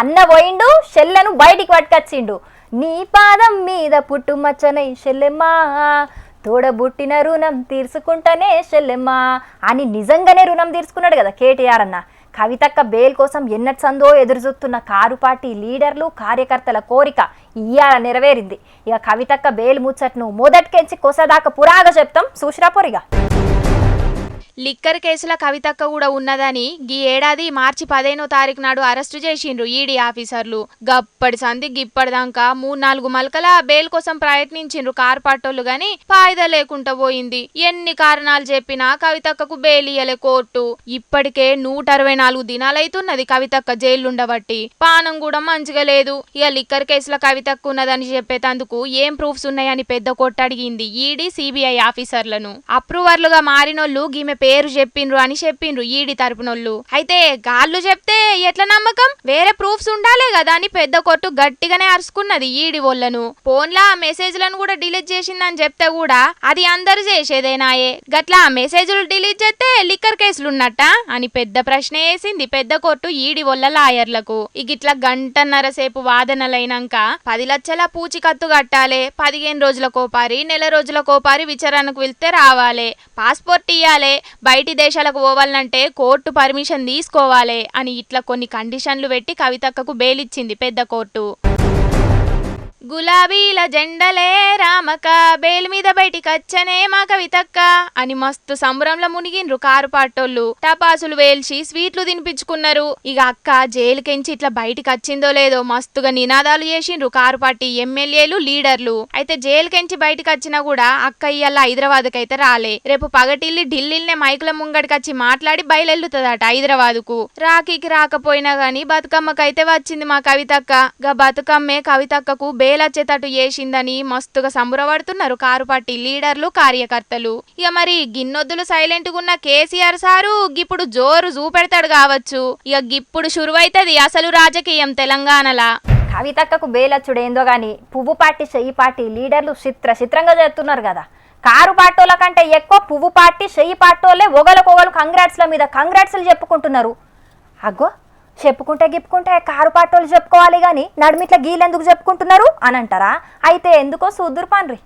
అన్న పోయిండు షెల్లెను బయటికి పట్టుకొచ్చిండు. నీ పాదం మీద పుట్టుమచ్చనై షెల్లెమ్మా తోడబుట్టిన రుణం తీర్చుకుంటానే షెల్లెమ్మా అని నిజంగానే రుణం తీర్చుకున్నాడు కదా కేటీఆర్ అన్న. కవితక్క బెయిల్ కోసం ఎన్నట్సందో ఎదురుచూస్తున్న కారు పార్టీ లీడర్లు కార్యకర్తల కోరిక ఇయ్యాల నెరవేరింది. ఇక కవితక్క బెయిల్ ముచ్చట్ను మొదటికెంచి కొసదాకా పురాగా చెప్తాం. చూసిరాపోరిగా లిక్కర్ కేసుల కవితక్క కూడా ఉన్నదని గీ ఏడాది మార్చి పదిహేనో తారీఖు నాడు అరెస్టు చేసిండ్రు ఈడీ ఆఫీసర్లు. గప్పటి సంధి గిప్పటిదాకా మూడు నాలుగు మలకల బెయిల్ కోసం ప్రయత్నించిండ్రు కార్ పట్టోళ్ళు గాని ఫాయిదా లేకుండా పోయింది. ఎన్ని కారణాలు చెప్పినా కవితక్కకు బెయిల్ ఇయ్యలే కోర్టు. ఇప్పటికే నూట అరవై నాలుగు దినాలైతున్నది కవితక్క జైలుండబట్టి. పానం కూడా మంచిగా లేదు. ఇక లిక్కర్ కేసుల కవితక్క ఉన్నదని చెప్పేటందుకు ఏం ప్రూఫ్స్ ఉన్నాయని పెద్ద కొట్టు అడిగింది ఈడీ సిబిఐ ఆఫీసర్లను. అప్రూవర్లుగా మారినోళ్ళు గీమె పేరు చెప్పిండ్రు అని చెప్పిండ్రు ఈడి తరపునోళ్ళు. అయితే గాళ్ళు చెప్తే ఎట్లా నమ్మకం? వేరే ప్రూఫ్స్ ఉండాలే కదా అని పెద్ద కొట్టు గట్టిగానే అరుచుకున్నది ఈడి వాళ్ళను. ఫోన్లా ఆ మెసేజ్లను కూడా డిలీట్ చేసిందని చెప్తే కూడా అది అందరు చేసేదేనాయే గట్లా ఆ మెసేజ్లు డిలీట్ చేస్తే లిక్కర్ కేసులున్నట్ట అని పెద్ద ప్రశ్న వేసింది పెద్ద కోర్టు ఈడి వల్ల లాయర్లకు. ఇక ఇట్లా గంటన్నర సేపు వాదనలైనాక పది లక్షల పూచికత్తు కట్టాలి. పదిహేను రోజుల కోపారి నెల రోజుల కోపారి విచారణకు వెళ్తే రావాలి. పాస్పోర్ట్ ఇయ్యాలే. బయటి దేశాలకు పోవాలంటే కోర్టు పర్మిషన్ తీసుకోవాలి అని ఇట్లా కొన్ని కండిషన్లు పెట్టి కవితక్కకు బెయిల్ ఇచ్చింది పెద్ద కోర్టు. గులాబీల జెండలే రామక బేల్ మీద బయటికచ్చనే మా కవితక్క అని మస్తు సంబరంలో మునిగిండ్రు కారు పాటోళ్ళు. టపాసులు వేల్చి స్వీట్లు తినిపించుకున్నారు. ఇక అక్క జైలుకెంచి ఇట్లా బయటికి వచ్చిందో లేదో మస్తుగా నినాదాలు చేసిండ్రు కారు పార్టీ ఎమ్మెల్యేలు లీడర్లు. అయితే జైలుకెంచి బయటికి కూడా అక్క ఇయ్యాల హైదరాబాద్ కైతే రాలే. రేపు పగటిల్లి ఢిల్లీనే మైకుల ముంగడికి వచ్చి మాట్లాడి బయలెల్లుతుందట హైదరాబాద్కు రాఖీకి రాకపోయినా గాని బతుకమ్మకైతే వచ్చింది మా కవితక్క. గా బతుకమ్మే కవితక్కకు బే బేలచ్చేటట్టు చేసిందని మస్తుగా సంబురపడుతున్నారు కారు పార్టీ లీడర్లు కార్యకర్తలు. ఇక మరి గిన్నొద్దులు సైలెంట్గా ఉన్న కేసీఆర్ సారు గిప్పుడు జోరు చూపెడతాడు కావచ్చు. ఇక గిప్పుడు షురువైతది అసలు రాజకీయం తెలంగాణలా. కవితక్కకు బేలచ్చుడేందో గాని పువ్వు పార్టీ చెయ్యి పార్టీ లీడర్లు చిత్ర చిత్రంగా చేస్తున్నారు కదా. కారు పార్టోల కంటే ఎక్కువ పువ్వు పార్టీ చెయ్యి పార్టీలే ఒగలకొగలు కంగ్రాట్స్ల మీద కంగ్రాట్స్లు చెప్పుకుంటున్నారు. అగ్గో చెప్పుకుంటే గిప్పుకుంటే కారు పాటోళ్ళు చెప్పుకోవాలి కానీ నడుమిట్ల గీలెందుకు చెప్పుకుంటున్నారు? అని అంటారా అయితే ఎందుకో సూదురు పాన్రి.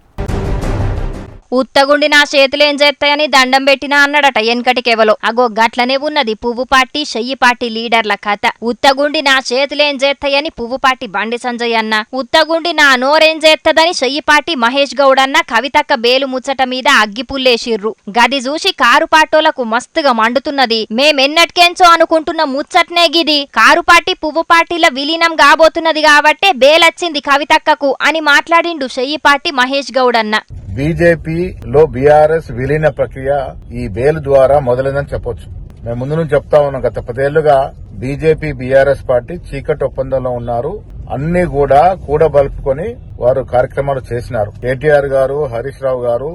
ఉత్తగుండి నా చేతులేం చేస్తాయని దండం పెట్టినా అన్నాడట ఎన్కటికెవలో అగో గట్లనే ఉన్నది పువ్వు పార్టీ చెయ్యి పార్టీ లీడర్ల కథ. ఉత్తగుండి నా చేతులేం చేస్తాయని పువ్వు పార్టీ బండి సంజయ్ అన్న. ఉత్తగుండి నా నోరేం చేస్తదని చెయ్యి పార్టీ మహేష్ గౌడ్ అన్న కవితక్క బేలు ముచ్చట మీద అగ్గిపుల్లేసిర్రు గది చూసి కారు పాటోలకు మస్తుగా మండుతున్నది. మేమెన్నటికెంచో అనుకుంటున్న ముచ్చట్నే గిది. కారు పార్టీ పువ్వు పార్టీల విలీనం కాబోతున్నది కాబట్టే బేలచ్చింది కవితక్కకు అని మాట్లాడిండు చెయ్యి పార్టీ మహేష్ గౌడ్ అన్న. బీజేపీలో బీఆర్ఎస్ విలీన ప్రక్రియ ఈ బేలు ద్వారా మొదలైందని చెప్పొచ్చు. మేము ముందు నుంచి చెప్తా ఉన్నాం గత పదేళ్ళుగా బీజేపీ బీఆర్ఎస్ పార్టీ చీకటి ఒప్పందంలో ఉన్నారు. అన్ని కూడా కూడబలుపుకొని వారు కార్యక్రమాలు చేసినారు. కేటీఆర్ గారు హరీష్ రావు గారు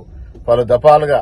పలు దఫాలుగా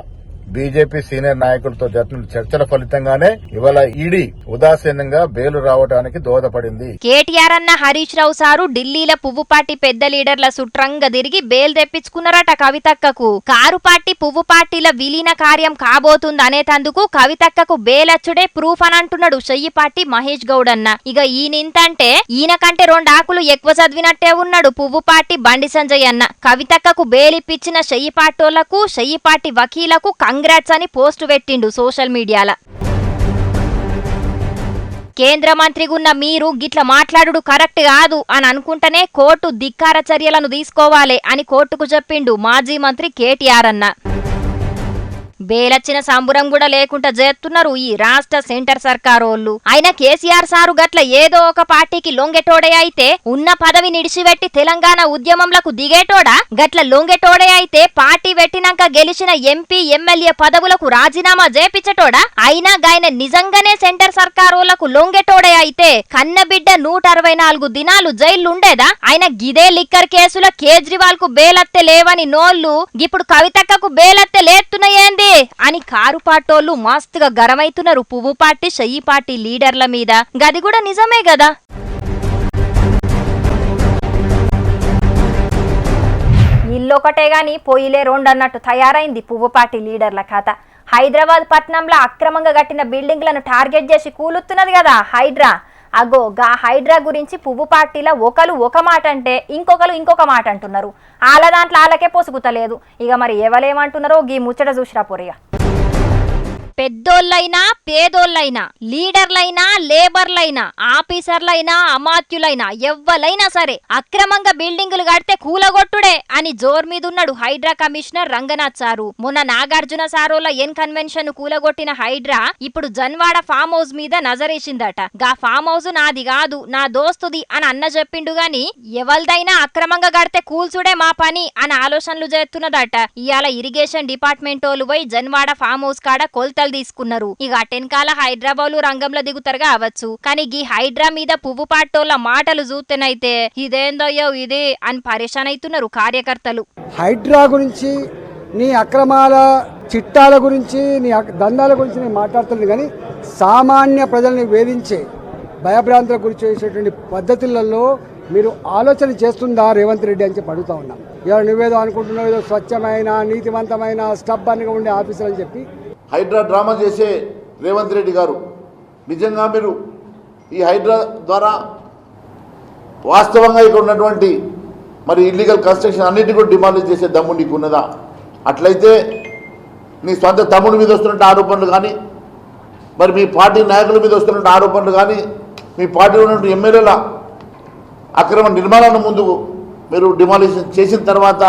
బీజేపీ సీనియర్ నాయకులతో జరిపిన చర్చల ఫలితంగానే ఇవాళ ఈడీ ఉదాసీనంగా బెయిలు రావడానికి దోహదపడింది. కేటీఆర్ అన్న హరీష్ రావు సారు ఢిల్లీల పువ్వు పార్టీ పెద్ద లీడర్ల సుట్రంగా తిరిగి బేల్ తెప్పించుకున్నారట కవితక్కకు. కారు పార్టీ పువ్వు పార్టీల విలీన కార్యం కాబోతుంది అనేటందుకు కవితక్కకు బేలచ్చుడే ప్రూఫ్ అని అంటున్నాడు చెయ్యి పార్టీ మహేష్ గౌడ్ అన్న. ఇక ఈయనింతంటే ఈయన కంటే రెండు ఆకులు ఎక్కువ చదివినట్టే ఉన్నాడు పువ్వు పార్టీ బండి సంజయ్ అన్న. కవితక్కకు బేలిప్పించిన చెయ్యి పార్టోళ్ళకు చెయ్యి పార్టీ వకీలకు కంగ్రాట్స్ అని పోస్టు పెట్టిండు సోషల్ మీడియాల. కేంద్ర మంత్రిగున్న మీరు గిట్ల మాట్లాడుడు కరెక్ట్ కాదు అని అనుకుంటేనే కోర్టు ధిక్కార చర్యలను తీసుకోవాలి అని కోర్టుకు చెప్పిండు మాజీ మంత్రి కేటీఆర్ అన్న. బేలచ్చిన సంబురం కూడా లేకుండా చేస్తున్నారు ఈ రాష్ట్ర సెంటర్ సర్కారోళ్ళు. ఆయన కేసీఆర్ సారు గట్ల ఏదో ఒక పార్టీకి లొంగెటోడే అయితే ఉన్న పదవి నిడిచిపెట్టి తెలంగాణ ఉద్యమంలకు దిగేటోడా? గట్ల లొంగెటోడే అయితే పార్టీ పెట్టినాక గెలిచిన ఎంపీ ఎమ్మెల్యే పదవులకు రాజీనామా చేపించటోడా అయినా గాయన నిజంగానే సెంటర్ సర్కారోళ్ళకు లొంగెటోడే అయితే కన్నబిడ్డ నూట అరవై నాలుగు దినాలు జైలుండేదా ఆయన గిదే లిక్కర్ కేసులో కేజ్రీవాల్కు బేలత్తె లేవని నోళ్ళు ఇప్పుడు కవితక్కకు బేలత్తె లేస్తున్నాయేంది అని కారు పాటోళ్ళు మస్తుగా గరమైతున్నారు పువ్వు పార్టీ షయ్యి పార్టీ లీడర్ల మీద. గది కూడా నిజమే కదా ఇల్లొకటే గాని పొయ్యిలే రెండు అన్నట్టు తయారైంది పువ్వు పార్టీ లీడర్ల కథ హైదరాబాద్ పట్టణంలో అక్రమంగా కట్టిన బిల్డింగ్లను టార్గెట్ చేసి కూలుతున్నది కదా హైడ్రా. అగో గా హైడ్రా గురించి పువ్వు పార్టీలో ఒకరు ఒక మాట అంటే ఇంకొకరు ఇంకొక మాట అంటున్నారు వాళ్ళ దాంట్లో వాళ్ళకే పొసుగుతలేదు ఇక మరి ఎవలేమంటున్నారో గీ ముచ్చట చూసిరా పొరిగా పెద్దోళ్ళైనా పేదోళ్ళైనా లీడర్లైనా లేబర్లైనా ఆఫీసర్లైనా అమాత్యులైనా ఎవ్వలైనా సరే అక్రమంగా బిల్డింగులు కడితే కూలగొట్టుడే అని జోర్ మీదున్నాడు హైడ్రా కమిషనర్ రంగనాథ్ సారు. మొన్న నాగార్జున సారోల ఎన్ కన్వెన్షన్ కూలగొట్టిన హైడ్రా ఇప్పుడు జన్వాడ ఫామ్ హౌస్ మీద నజరేసిందట. గా ఫామ్ హౌస్ నాది కాదు నా దోస్తుది అని అన్న చెప్పిండు గాని ఎవరిదైనా అక్రమంగా కడితే కూల్చుడే మా పని అని ఆలోచనలు చేస్తున్నదట ఇవాళ ఇరిగేషన్ డిపార్ట్మెంట్ వాళ్ళు పోయి జన్వాడ ఫామ్ హౌస్ కాడ కొలతలు తీసుకున్నారు. ఇక అటెన్కాల హైదరాబాద్ రంగంలో దిగుతారు కావచ్చు కానీ గీ హైడ్రా మీద పువ్వు పాటోళ్ళ మాటలు చూస్తేనైతే ఇదేందయ్యో ఇది అని పరేషాన్ అవుతున్నారు కార్యకర్తలు. హైడ్రా గురించి నీ అక్రమాల చిట్టాల గురించి నీ దందాల గురించి నేను మాట్లాడుతుంది కానీ సామాన్య ప్రజల్ని వేధించే భయభ్రాంతుల గురించి చేసేటువంటి పద్ధతులలో మీరు ఆలోచన చేస్తుందా రేవంత్ రెడ్డి అని చెప్పి అడుగుతా ఉన్నాం. ఏదో నువ్వేదో అనుకుంటున్నావు ఏదో స్వచ్ఛమైన నీతివంతమైన స్టబ్బన్గా ఉండే ఆఫీసర్ అని చెప్పి హైడ్రా డ్రామా చేసే రేవంత్ రెడ్డి గారు. నిజంగా మీరు ఈ హైడ్రా ద్వారా వాస్తవంగా ఇక్కడ ఉన్నటువంటి మరి ఇల్లీగల్ కన్స్ట్రక్షన్ అన్నిటి కూడా డిమాలిష్ చేసే దమ్ము నీకు ఉన్నదా? అట్లయితే నీ సొంత తమ్ముడి మీద వస్తున్నట్టు ఆరోపణలు కానీ మరి మీ పార్టీ నాయకుల మీద వస్తున్న ఆరోపణలు కానీ మీ పార్టీలో ఉన్నటువంటి ఎమ్మెల్యేల అక్రమ నిర్మాణాన్ని ముందు మీరు డిమాలిషన్ చేసిన తర్వాత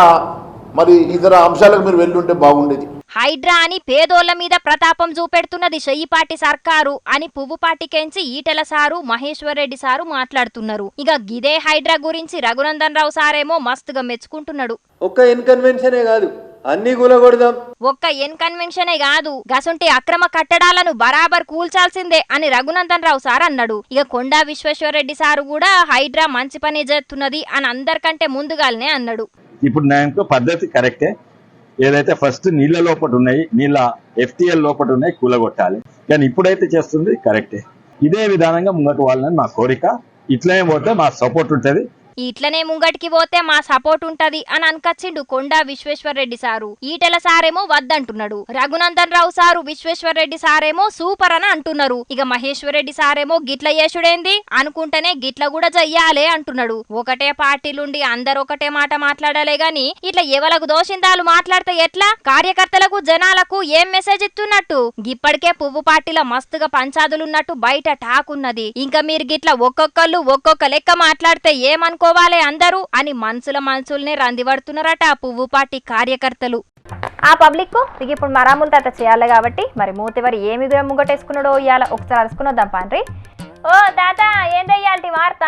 మరి ఇతర అంశాలకు మీరు వెళ్ళుంటే బాగుండేది. హైడ్రా అని పేదోళ్ళ మీద ప్రతాపం చూపెడుతున్నది చెయ్యిపాటి సర్కారు అని పువ్వుపాటికెంచి ఈటెల సారు మహేశ్వర్ రెడ్డి సారు మాట్లాడుతున్నారు. ఇక గిదే హైడ్రా గురించి రఘునందన్ రావు సారేమో మస్తుగా మెచ్చుకుంటున్నాడు. ఒక్క ఇన్కన్వెన్షనే కాదు అన్ని కూలగొడదాం ఒక్క ఎన్ కన్వెన్షనే కాదు గసుంటి అక్రమ కట్టడాలను బరాబర్ కూల్చాల్సిందే అని రఘునందన్ రావు సార్ అన్నాడు. ఇక కొండా విశ్వేశ్వరరెడ్డి సారు కూడా హైడ్రా మంచి పని చేస్తున్నది అని అందరికంటే ముందుగానే అన్నాడు. ఇప్పుడు నాకు పద్ధతి కరెక్టే. ఏదైతే ఫస్ట్ నీళ్ళ లోపట ఉన్నాయి నీళ్ళ ఎఫ్టీఎల్ లోపట ఉన్నాయి కూలగొట్టాలి. కానీ ఇప్పుడైతే చేస్తుంది కరెక్టే. ఇదే విధానంగా ముంగటి వాళ్ళని మా కోరిక. ఇట్లనే పోతే మా సపోర్ట్ ఉంటుంది. ఇట్లనే ముంగటికి పోతే మా సపోర్ట్ ఉంటది అని అనకచ్చిండు కొండా విశ్వేశ్వరరెడ్డి సారు. ఈటెల సారేమో వద్దంటున్నాడు. రఘునందన్ రావు సారు విశ్వేశ్వరరెడ్డి సారేమో సూపర్ అని అంటున్నారు. ఇక మహేశ్వరరెడ్డి సారేమో గిట్ల యేసుడేంది అనుకుంటేనే గిట్ల కూడా చెయ్యాలే అంటున్నాడు. ఒకటే పార్టీలుండి అందరు ఒకటే మాట మాట్లాడాలే గాని ఇట్లా ఎవలకు దోషిందాలు మాట్లాడితే ఎట్లా? కార్యకర్తలకు జనాలకు ఏం మెసేజ్ ఇస్తున్నట్టు? గిప్పటికే పువ్వు పార్టీలో మస్తుగా పంచాదులున్నట్టు బయట టాక్ ఉన్నది. ఇంకా మీరు గిట్ల ఒక్కొక్కళ్ళు ఒక్కొక్క లెక్క మాట్లాడితే ఏమనుకోవాలి అందరూ అని మనసుల మనసుల్నే రందిపడుతున్నారట ఆ పువ్వు పార్టీ కార్యకర్తలు. ఆ పబ్లిక్ ఇక ఇప్పుడు మరాములు తాత చేయాలి కాబట్టి మరి మూతివరి ఏమి ముంగటేసుకున్నాడో ఇవాళ ఒకసారి అరుచుకుని వద్దాం పాండ్రి. ఓ తాత ఏందయ్యాలి వార్త?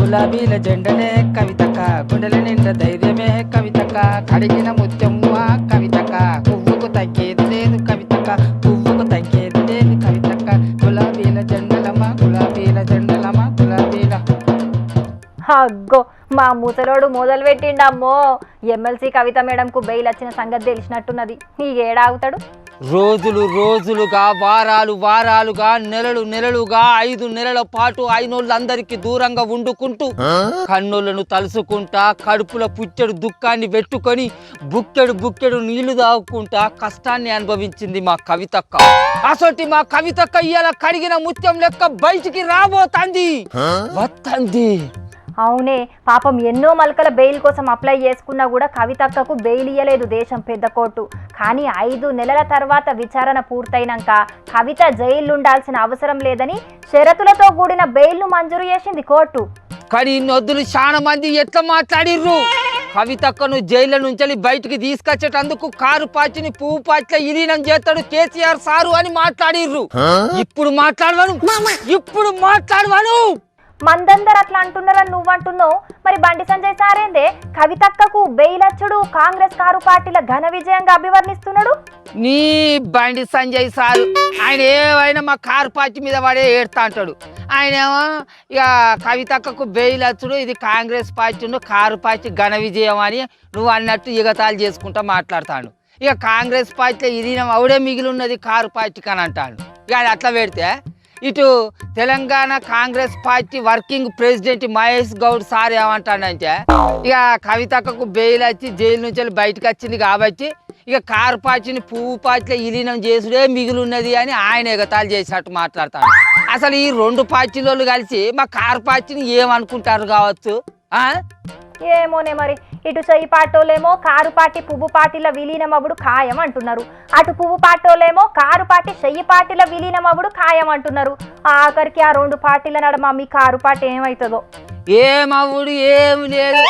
గులాబీల జెండనే కవితక గుండెల నిండా ధైర్యమే కవితక. కడిగిన ముత్యము ఆ కవితక. పువ్వుకు తగ్గేది లేదు కవితక. పువ్వుకు తగ్గేది లేదు కవితక. గులాబీల జెండలమా గులాబీల జెండలమా గులాబీల అగ్గో మా ముసలోడు మొదలు పెట్టిండమ్మో ఎమ్మెల్సీ కవిత మేడంకు బెయిల్ వచ్చిన సంగతి తెలిసినట్టున్నది. ఈ ఏడాగుతాడు? రోజులు రోజులుగా వారాలు వారాలుగా నెలలు నెలలుగా ఐదు నెలల పాటు అయినోళ్ళందరికీ దూరంగా వండుకుంటూ కన్నులను తలుసుకుంటా కడుపుల పుట్టెడు దుఃఖాన్ని పెట్టుకొని బుక్కెడు బుక్కెడు నీళ్ళు తాగుకుంటా కష్టాన్ని అనుభవించింది మా కవితక్క. అసొంటి మా కవితక్క ఇవాళ కడిగిన ముత్యం లెక్క బయటికి రాబోతాంది. వత్తంది. అవునే పాపం ఎన్నో మలకల బెయిల్ కోసం అప్లై చేసుకున్నా కూడా కవితక్కకు బెయిల్ ఇయ్యలేదు దేశం పెద్ద కోర్టు. కానీ ఐదు నెలల తర్వాత విచారణ పూర్తయినాక కవిత జైలుండాల్సిన అవసరం లేదని షరతులతో కూడిన బెయిల్ను మంజూరు చేసింది కోర్టు. కానీ నొద్దులు చాలా మంది ఎట్లా మాట్లాడిర్రు? కవితక్కను జైలు నుంచి బయటికి తీసుకొచ్చేటందుకు కారు పాచిని పువ్వు పాచిలో ఇలీనం చేస్తాడు కేసీఆర్ సారు అని మాట్లాడిర్రు. ఇప్పుడు మాట్లాడవను. ఇప్పుడు మాట్లాడవను. మందందరు అట్లా అంటున్నారని నువ్వు అంటున్నావు మరి బండి సంజయ్ సారేందే కవితక్కకు బెయిలచ్చుడు కాంగ్రెస్ కారు పార్టీల ఘన విజయంగా అభివర్ణిస్తున్నాడు? నీ బండి సంజయ్ సారు ఆయన ఏమైనా మా కారు పార్టీ మీద వాడే ఏడుతా అంటాడు. ఆయన ఏమో ఇక కవితక్కకు బెయిల్ వచ్చుడు ఇది కాంగ్రెస్ పార్టీ కారు పార్టీ ఘన విజయం అని నువ్వు అన్నట్టు ఎగతాలు చేసుకుంటా మాట్లాడతాడు. ఇక కాంగ్రెస్ పార్టీలో ఇది అవుడే మిగిలి ఉన్నది కారు పార్టీకి అని అంటాడు. ఇక అది అట్లా పెడితే ఇటు Telangana Congress party working president Mahesh Goud sir ఏమంటాడంటే ఇక కవితకు బెయిల్ వచ్చి జైలు నుంచి బయటకు వచ్చింది కాబట్టి ఇక కారు పార్టీని పువ్వు పార్టీలో విలీనం చేసుడే మిగిలి ఉన్నది అని ఆయన ఎగతాలు చేసినట్టు మాట్లాడతాడు. అసలు ఈ రెండు పార్టీలు కలిసి మా కారు పార్టీని ఏమనుకుంటారు కావచ్చు? ఏమోనే మరి. ఇటు చెయ్యి పాటోలేమో కారు పాటి పువ్వు పాటిల విలీనం అవ్వడు ఖాయం అంటున్నారు అటు పువ్వు పాటోలేమో కారు పాటి చెయ్యి పాటిల విలీనం అవ్వడు ఖాయం అంటున్నారు ఆఖరికి ఆ రెండు పార్టీల నడమ మీ కారు పాటి ఏమవుతుందో ఏమవుడు ఏం లేదు.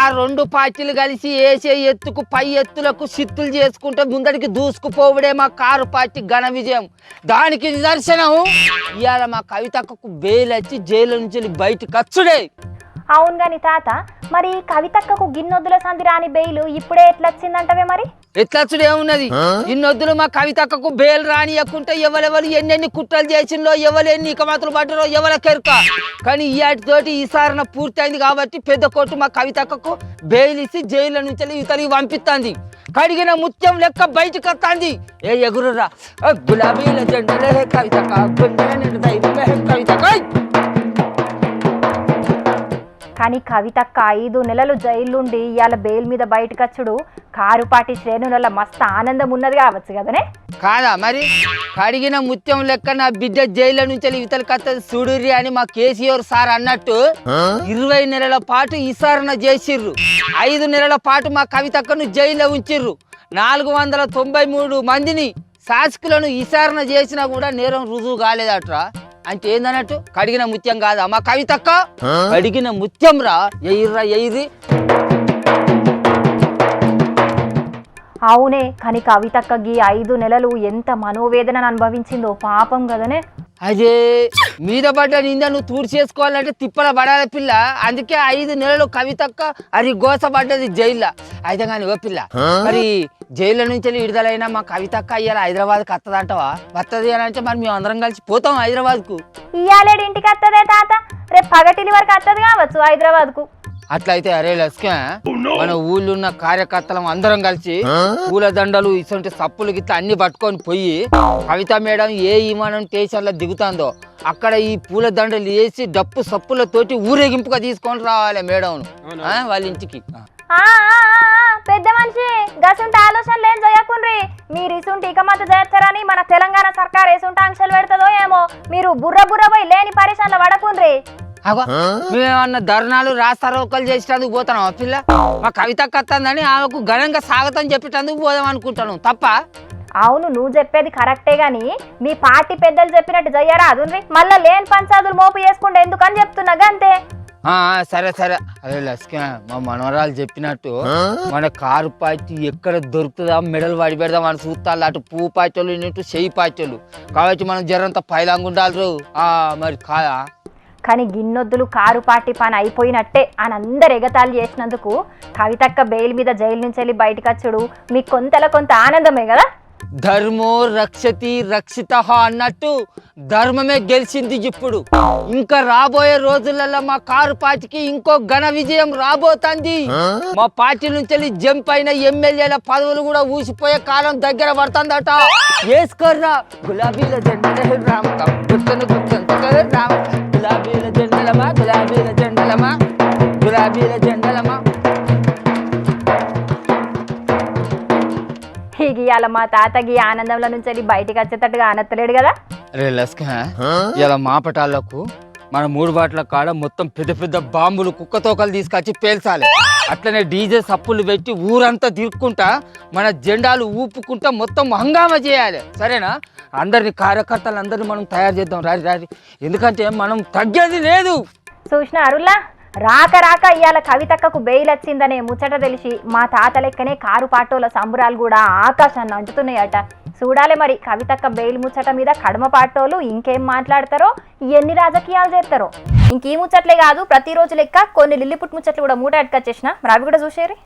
ఆ రెండు పార్టీలు కలిసి వేసే ఎత్తుకు పై ఎత్తులకు సిత్తులు చేసుకుంటే ముందడికి దూసుకుపోవడే మా కారు పార్టీ ఘన విజయం. దానికి నిదర్శనం ఇవాళ మా కవితకు బెయిల్ వచ్చి జైలు నుంచి బయటకు వచ్చుడే. అవును గాని తాత మరి కవితక్కకు గిన్నొద్దుల సంధి రాని బెయిలు ఇప్పుడే ఎట్లా వచ్చిందంటవే మరి? ఎట్లచ్చుడు ఏమున్నది ఇన్నొద్దులు మా కవితకు బెయిల్ రానియకుంటే ఎవరెవరు ఎన్నెన్ని కుట్రలు చేసిందో ఎవరెన్ని ఇకమతులు పడ్డారో ఎవల కెరుక? కానీ ఇయాటితోటి ఈ సారణ పూర్తయింది కాబట్టి పెద్ద కోర్టు మా కవితకు బెయిల్ ఇచ్చి జైలు నుంచి ఇతనికి పంపిస్తుంది కడిగిన ముత్యం లెక్క బయటకు వస్తుంది ఏ ఎగురురా? ఏ గులాబీల జెండలే కవితక గుండెల నిండు ధైర్యమే కవితక కానీ కవితక్క ఐదు నెలలు జైలుండి ఇవాళ బెయిల్ మీద బయటకచ్చుడు. కారుపాటి శ్రేణుల మస్తు ఆనందం ఉన్నది కావచ్చు కదనే? కాదా మరి? కడిగిన ముత్యం లెక్క నా బిడ్డ జైలు నుంచి ఇవతల కథ చూడుర్రి అని మా కేసీఆర్ సార్ అన్నట్టు ఇరవై నెలల పాటు విచారణ చేసిర్రు. ఐదు నెలల పాటు మా కవితక్కను జైల్లో ఉంచిర్రు. నాలుగు వందల తొంభై మూడు మందిని శాసకులను విచారణ చేసినా కూడా నేరం రుజువు కాలేదట్రా. అంటే ఏందన్నట్టు? కడిగిన ముత్యం కాదా? మా కవితక్క కడిగిన ముత్యం రా. ఎయిర్రా ఎయిరి అవునే కానీ కవితక్క గీ ఐదు నెలలు ఎంత మనోవేదనను అనుభవించిందో పాపం కదనే. అదే మీద పడ్డ నింద నువ్వు తూడు చేసుకోవాలంటే తిప్పల పడాలి పిల్ల. అందుకే ఐదు నెలలు కవితక్క అది గోసపడ్డది జైల్లో. అయితే కానీ ఓ పిల్ల మరి జైల్లో నుంచి వెళ్ళి విడుదలైనా మా కవితక్క అయ్యాలి హైదరాబాద్కి వస్తుందంటవా వస్తుంది అని అంటే మరి మేము అందరం కలిసి పోతాం హైదరాబాద్కు. ఇయ్యాలేడు ఇంటికి వస్తుందే తాత? రేపు పగటిలి వరకు వస్తుంది కావచ్చు హైదరాబాద్కు. అట్లయితే అరే లస్క మన ఊళ్ళో ఉన్న కార్యకర్తలం అందరం కలిసి పూల దండలు ఇటువంటి సప్పులు గిట్ల అన్ని పట్టుకొని పోయి కవిత మేడం ఏ విమానం స్టేషన్లో దిగుతుందో అక్కడ ఈ పూల దండలు వేసి డప్పు సప్పులతోటి ఊరేగింపుగా తీసుకొని రావాలి మేడం. వాళ్ళ ఇంటికి. పెద్ద మనిషి గసుంటి ఆలోచనలు ఏం చేయకుండ్రి మీరు ఇసుంటి ఇకమత చేస్తారని మన తెలంగాణ సర్కార్ ఎసుంటి ఆంక్షలు పెడుతుందో ఏమో. మీరు బుర్ర బుర్ర పోయి లేని పరిశ్రమలు పడకుండ్రి. అగో మేమేమన్నా ధర్నాలు రాస్తారోకలు చేసేటందుకు పోతాం పిల్ల? మా కవిత కత్తందని ఆమెకు ఘనంగా స్వాగతం చెప్పేటందుకు పోదాం అనుకుంటాను తప్ప? అవును నువ్వు చెప్పేది కరెక్టే గాని మీ పార్టీ పెద్దలు చెప్పినట్టు చెయ్యరా అదుండ్రి మళ్ళా లేని పంచాదులు మోపు చేసుకుంటే ఎందుకని చెప్తున్నా గంతే. ఆ సరే సరే. అదే లస్క మా మనవరాలు చెప్పినట్టు మన కారు పార్టీ ఎక్కడ దొరుకుతుందా మెడల్ వాడి పెడదాం అని చూస్తాళ్ళు. అటు పువ్వు పార్టీలు ఇటు చెయ్యి పార్టీలు. కాబట్టి మనం జరంత పైలాంగా ఉండాలి ఆ మరి కాదా? కానీ గిన్నొద్దులు కారు పని అయిపోయినట్టే అని అందరు ఎగతాళి చేసినందుకు కవితక్క బెయిల్ మీద జైలు నుంచి వెళ్ళి బయటకు వచ్చుడు. మీకు కొంతలో కొంత ఆనందమే కదా? ధర్మో రక్షతి రక్షిత అన్నట్టు ధర్మమే గెలిచింది ఇప్పుడు. ఇంకా రాబోయే రోజులలో మా కారు పార్టీకి ఇంకో ఘన విజయం రాబోతుంది. మా పార్టీ నుంచి జంప్ అయిన ఎమ్మెల్యేల పదవులు కూడా ఊసిపోయే కాలం దగ్గర పడుతుందట. వేసుకోర్రా గులాబీల జెండలే గుర్తును గులాబీల జెండలమా గులాబీల జెండలమా గులాబీల జెండలమా? ఇవాళ మా తాతకి ఆనందంలో నుంచి బయటకు వచ్చేటట్టుగా ఆనత్తలేడు కదా? అరే లస్క ఇలా మాపటాలకు మన మూడు బాటల కాడ మొత్తం పెద్ద పెద్ద బాంబులు కుక్క తోకలు తీసుకొచ్చి పేల్చాలి. అట్లనే డీజే సప్పులు పెట్టి ఊరంతా తిరుక్కుంటా మన జెండాలు ఊపుకుంటా మొత్తం హంగామా చేయాలి. సరేనా? అందరిని కార్యకర్తలు అందరిని మనం తయారు చేద్దాం. రారి రారి. ఎందుకంటే మనం తగ్గేది లేదు. చూసిన అరుల్లా? రాక రాక ఇవాళ కవితక్కకు బెయిల్ వచ్చిందనే ముచ్చట తెలిసి మా తాత లెక్కనే కారు పాటోల సంబురాలు కూడా ఆకాశాన్ని అంటుతున్నాయట. చూడాలి మరి కవితక్క బెయిల్ ముచ్చట మీద కడమ పాటోలు ఇంకేం మాట్లాడతారో? ఎన్ని రాజకీయాలు చేస్తారో? ఇంకీ ముచ్చట్లే కాదు ప్రతిరోజు లెక్క కొన్ని లిల్లిపుట్ ముచ్చట్లు కూడా మూట అటుకొచ్చేసిన. రావి కూడా చూసేరి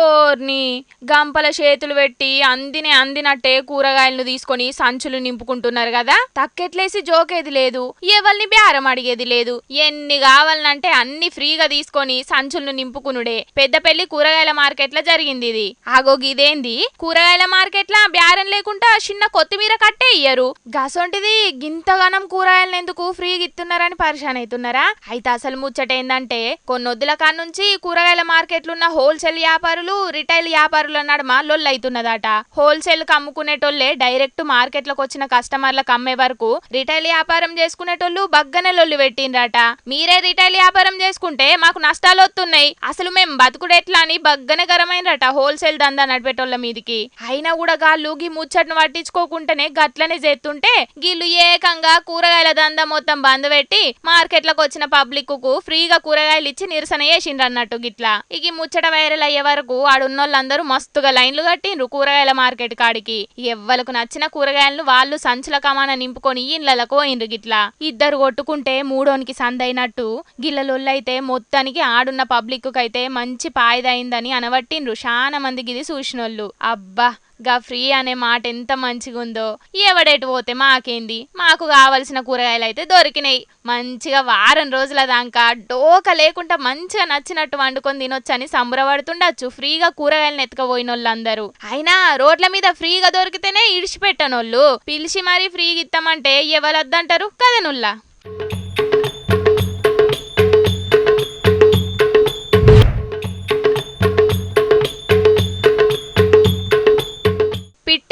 ఓర్ని గంపల చేతులు పెట్టి అందినే అందినట్టే కూరగాయలను తీసుకొని సంచులు నింపుకుంటున్నారు కదా. తక్కెట్లేసి జోకేది లేదు. ఎవరిని బేరం అడిగేది లేదు. ఎన్ని కావాలనంటే అన్ని ఫ్రీగా తీసుకొని సంచులను నింపుకునుడే. పెద్దపల్లి కూరగాయల మార్కెట్ల జరిగింది ఇది. ఆగో గిదేంది? కూరగాయల మార్కెట్ల బేరం లేకుండా చిన్న కొత్తిమీర కట్టే ఇయ్యరు. గసొంటిది గింతగానం కూరగాయలను ఎందుకు ఫ్రీగా ఇస్తున్నారని పరిశాన్ అవుతున్నారా? అయితే అసలు ముచ్చట ఏందంటే కొన్నొద్దుల కాడ నుంచి కూరగాయల మార్కెట్లున్న హోల్సేల్ వ్యాపారులు రిటైల్ వ్యాపారుల నడమ లొల్లైతున్నదట హోల్సేల్కి అమ్ముకునేటోళ్ళే డైరెక్ట్ మార్కెట్లకు వచ్చిన కస్టమర్లకు అమ్మే వరకు రిటైల్ వ్యాపారం చేసుకునేటోళ్ళు బగ్గనే లొల్లి పెట్టిండ్రట. మీరే రిటైల్ వ్యాపారం చేసుకుంటే మాకు నష్టాలు వస్తున్నాయి అసలు మేము బతుకుడు ఎట్లా అని బగ్గనే గరమైనరట హోల్సేల్ దందా నడిపేటోళ్ళ మీదికి. అయినా కూడా గాళ్ళు గీ ముచ్చట్ను పట్టించుకోకుండానే గట్లనే చేస్తుంటే గీళ్ళు ఏకంగా కూరగాయల దందా మొత్తం బంద్ పెట్టి మార్కెట్లకు వచ్చిన పబ్లిక్కు ఫ్రీగా కూరగాయలు ఇచ్చి నిరసన చేసిండ్రన్నట్టు గిట్లా. ఇక ముచ్చట వైరల్ అయ్యే వరకు ఆడున్నోళ్ళందరూ మస్తుగా లైన్లు కట్టిండ్రు కూరగాయల మార్కెట్ కాడికి. ఎవ్వలకు నచ్చిన కూరగాయలను వాళ్ళు సంచుల కమాన నింపుకొని ఇళ్ళలకు పోయిండ్రు గిట్లా. ఇద్దరు కొట్టుకుంటే మూడోనికి సందైనట్టు. గిల్లలొల్లైతే మొత్తానికి ఆడున్న పబ్లిక్ అయితే మంచి పాయిదైందని అనబట్టిండ్రు. చాలా మందికి ఇది చూసినోళ్ళు. అబ్బా! గా ఫ్రీ అనే మాట ఎంత మంచిగుందో. ఎవడెటు పోతే మాకేంది? మాకు కావలసిన కూరగాయలు అయితే దొరికినాయి మంచిగా వారం రోజుల దాకా డోక లేకుండా మంచిగా నచ్చినట్టు వండుకొని తినొచ్చని సంబరపడుతుండొచ్చు. ఫ్రీగా కూరగాయలను ఎత్తుకపోయిన వాళ్ళందరూ అయినా రోడ్ల మీద ఫ్రీగా దొరికితేనే ఇడిచిపెట్టనోళ్ళు. పిలిచి మరీ ఫ్రీగా ఇస్తామంటే ఎవరద్దంటారు కదనుల్లా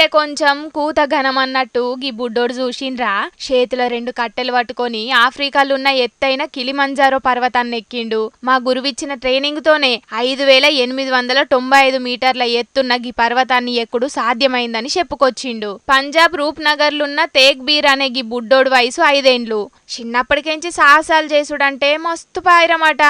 కట్టె కొంచెం కూత ఘనమన్నట్టు గీ బుడ్డోడు చూసిండ్రా. చేతిలో రెండు కట్టెలు పట్టుకొని ఆఫ్రికాలో ఉన్న ఎత్తైన కిలిమంజారో పర్వతాన్ని ఎక్కిండు. మా గురువిచ్చిన ట్రైనింగ్ తోనే ఐదు వేల ఎనిమిది వందల తొంభై ఐదు మీటర్ల ఎత్తున్న గీ పర్వతాన్ని ఎక్కుడు సాధ్యమైందని చెప్పుకొచ్చిండు. పంజాబ్ రూప్ నగర్లున్న తేగ్ బీర్ అనే గీ బుడ్డోడు వయసు ఐదేండ్లు. చిన్నప్పటికెంచి సాహసాలు చేసుడంటే మస్తు పాయరమాట.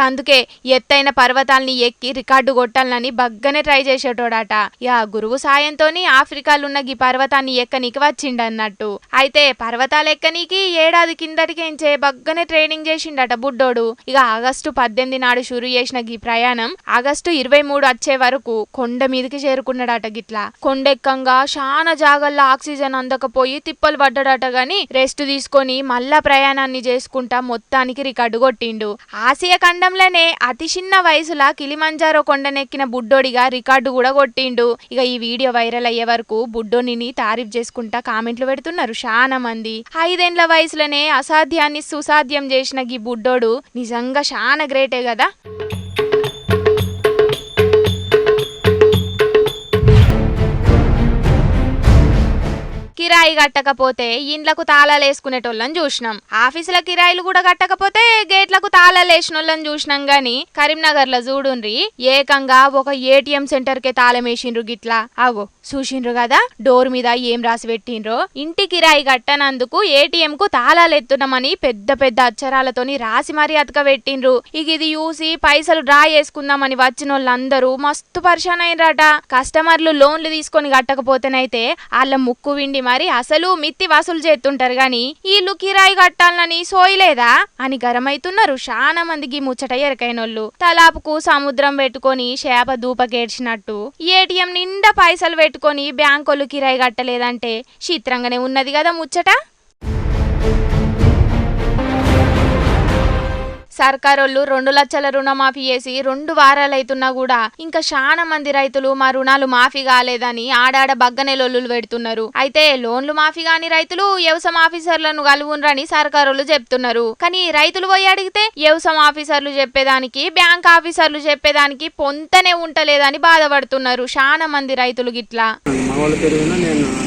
గందుకే ఎత్తైన పర్వతాల్ని ఎక్కి రికార్డు కొట్టాలని బగ్గనే ట్రై చేసేటోడట. యా గురువు సాయంతోని ఆఫ్రికాలున్న గీ పర్వతాన్ని ఎక్కనీకి వచ్చిండన్నట్టు. అయితే పర్వతాలు ఎక్కనీకి ఏడాది కిందటికేంచే బగ్గనే ట్రైనింగ్ చేసిండట బుడ్డోడు. ఇక ఆగస్టు పద్దెనిమిది నాడు షురు చేసిన గీ ప్రయాణం ఆగస్టు ఇరవై మూడు వచ్చే వరకు కొండ మీదకి చేరుకున్నాడట గిట్లా. కొండెక్కంగా చాలా జాగల్లో ఆక్సిజన్ అందకపోయి తిప్పలు పడ్డాడట గాని రెస్ట్ తీసుకొని మళ్ళా ప్రయాణాన్ని చేసుకుంటా మొత్తానికి రికార్డు కొట్టిండు. ఆసియా ఖండంలోనే అతి చిన్న వయసులా కిలిమంజారో కొండనెక్కిన బుడ్డోడిగా రికార్డు కూడా కొట్టిండు. ఇక ఈ వీడియో వైరల్ అయ్యే వరకు బుడ్డోనిని తారీఫ్ చేసుకుంటా కామెంట్లు పెడుతున్నారు. చాలా మంది. ఐదేండ్ల వయసులోనే అసాధ్యాన్ని సుసాధ్యం చేసిన గీ బుడ్డోడు నిజంగా చాలా గ్రేటే కదా. కిరాయి కట్టకపోతే ఇండ్లకు తాళాలు వేసుకునేటోళ్ళని చూసినాం. ఆఫీసుల కిరాయిలు కూడా కట్టకపోతే గేట్లకు తాళాలు వేసినోళ్ళని చూసినాం గాని కరీంనగర్లో చూడుండ్రి ఏకంగా ఒక ఏటీఎం సెంటర్ కే తాళం వేసిండ్రు గిట్లా. అవు చూసిండ్రు కదా డోర్ మీద ఏం రాసి పెట్టిండ్రో? ఇంటి కిరాయి కట్టనందుకు ఏటీఎం కు తాళాలు ఎత్తున్నామని పెద్ద పెద్ద అక్షరాలతోని రాసి మరీ అతక పెట్టిండ్రు. ఇక ఇది చూసి పైసలు డ్రా చేసుకుందామని వచ్చిన వాళ్ళందరూ మస్తు పరిశాన్ అయినరట కస్టమర్లు లోన్లు తీసుకొని కట్టకపోతేనైతే వాళ్ళ ముక్కు విండి మరి అసలు మిత్తి వసూలు చేస్తుంటారు గాని వీళ్ళు కిరాయి కట్టాలని సోయలేదా? అని గరమైతున్నారు చాలా మందికి ముచ్చట ఎరకైనోళ్ళు తలాపుకు సముద్రం పెట్టుకొని చేప దూపకేడ్చినట్టు ఏటీఎం నిండా పైసలు పెట్టుకొని బ్యాంకోళ్ళు కిరాయి కట్టలేదంటే చిత్రంగానే ఉన్నది కదా ముచ్చట? సర్కారోళ్ళు రెండు లక్షల రుణమాఫీ చేసి రెండు వారాలైతున్నా కూడా ఇంకా చాలా మంది రైతులు మా రుణాలు మాఫీ కాలేదని ఆడాడ బగ్గనే లొల్లులు పెడుతున్నారు. అయితే లోన్లు మాఫీ కాని రైతులు వ్యవసాయ ఆఫీసర్లను కలువునరని సర్కారోళ్ళు చెప్తున్నారు. కానీ రైతులు పోయి అడిగితే వ్యవసాయ ఆఫీసర్లు చెప్పేదానికి బ్యాంక్ ఆఫీసర్లు చెప్పేదానికి పొంతనే ఉంటలేదని బాధపడుతున్నారు. చాలా మంది రైతులు గిట్లా.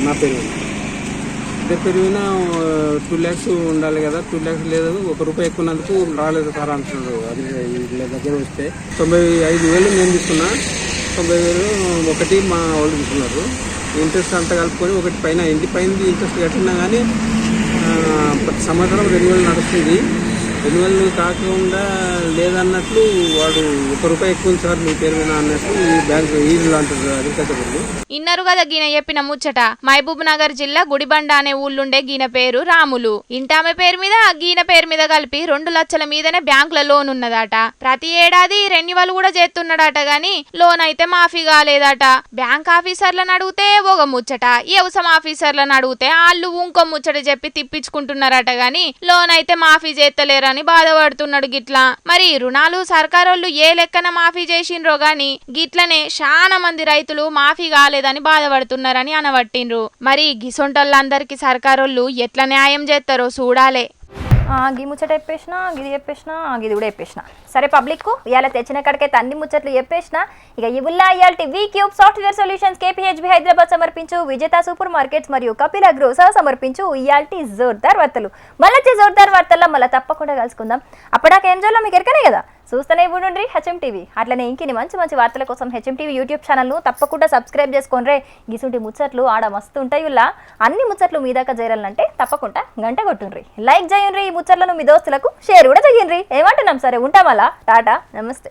నా ఇద్దరు పెరిగినా టూ ల్యాక్స్ ఉండాలి కదా టూ ల్యాక్స్ లేదు ఒక రూపాయి ఎక్కున్నందుకు రాలేదు సార్ అంటున్నారు అది వీళ్ళ దగ్గర వస్తే తొంభై ఐదు వేలు నేను తీసుకున్నా. తొంభై వేలు ఒకటి మా వాళ్ళు తీసుకున్నారు. ఇంట్రెస్ట్ అంతా కలుపుకొని ఒకటి పైన ఇంటి పైన ఇంట్రెస్ట్ కట్టినా కానీ ప్రతి సంవత్సరం రెన్యువల్ నడుస్తుంది. రెన్యువల్ కాకుండా అన్నట్లు వాడు ఒక రూపాయి ఎక్కువ సార్ మీ పేరు మీద అన్నట్లు ఈ బ్యాంక్ ఈజీలో అంటారు అగ్రికల్చర్ ఇన్నరు కదా గీన చెప్పిన ముచ్చట. మహబూబ్ నగర్ జిల్లా గుడిబండ అనే ఊళ్ళుండే గీన పేరు రాములు. ఇంటామె పేరు మీద గీన పేరు మీద కలిపి రెండు లక్షల మీదనే బ్యాంకుల లోన్ ఉన్నదట. ప్రతి ఏడాది రెన్యువల్ కూడా చేస్తున్నాడట గాని లోన్ అయితే మాఫీ కాలేదట. బ్యాంక్ ఆఫీసర్లను అడిగితే ఒక ముచ్చట. వ్యవసాయ ఆఫీసర్లను అడిగితే వాళ్ళు ఇంకో ముచ్చట చెప్పి తిప్పించుకుంటున్నారట గాని లోన్ అయితే మాఫీ చేస్తలేరని బాధపడుతున్నాడు గిట్లా. మరి రుణాలు సర్కారోళ్ళు ఏ లెక్కన మాఫీ చేసిండ్రో గాని గిట్లనే చాలా మంది రైతులు మాఫీ కాలేదని బాధపడుతున్నారని అనబట్టిండ్రు. మరి గిసొంటోళ్ళందరికీ సర్కారోళ్ళు ఎట్లా న్యాయం చేస్తారో చూడాలే. గీ ముచ్చట చెప్పేసిన గిది చెప్పేసిన ఆ, గిది కూడా చెప్పేసిన. సరే పబ్లిక్ ఇవాళ తెచ్చిన కాడికైతే అన్ని ముచ్చట్లు చెప్పేసిన ఇక ఇవుల్లా ఇయాల్టి V cube software solutions KPHB Hyderabad సమర్పించు విజేత సూపర్ మార్కెట్స్ మరియు కపిల అగ్రో సహా సమర్పించు ఇయాల్టి జోర్దార్ వార్తలు. మళ్ళీ వచ్చే జోర్దార్ వార్తల్లో మళ్ళీ తప్పకుండా కలుసుకుందాం. అప్పటిదాకా ఏం చేయాలో మీకు ఎరకనే కదా? చూస్తూనే ఉండండి హెచ్ఎం టీవీ అట్లనే ఇంకిని మంచి మంచి వార్తల కోసం హెచ్ఎం టీవీ యూట్యూబ్ ఛానల్ను తప్పకుండా సబ్స్క్రైబ్ చేసుకోండి రే గిసుంటి ముచ్చట్లు ఆడ మస్తు ఉంటాయి ఇలా అన్ని ముచ్చట్లు మీ దాకా చేరాలంటే తప్పకుండా గంట కొట్టుండ్రి. లైక్ చేయండి ఈ ముచ్చట్లను మీ దోస్తులకు షేర్ కూడా చేయండి ఏమంటున్నాం సరే ఉంటామలా. అలా టాటా నమస్తే.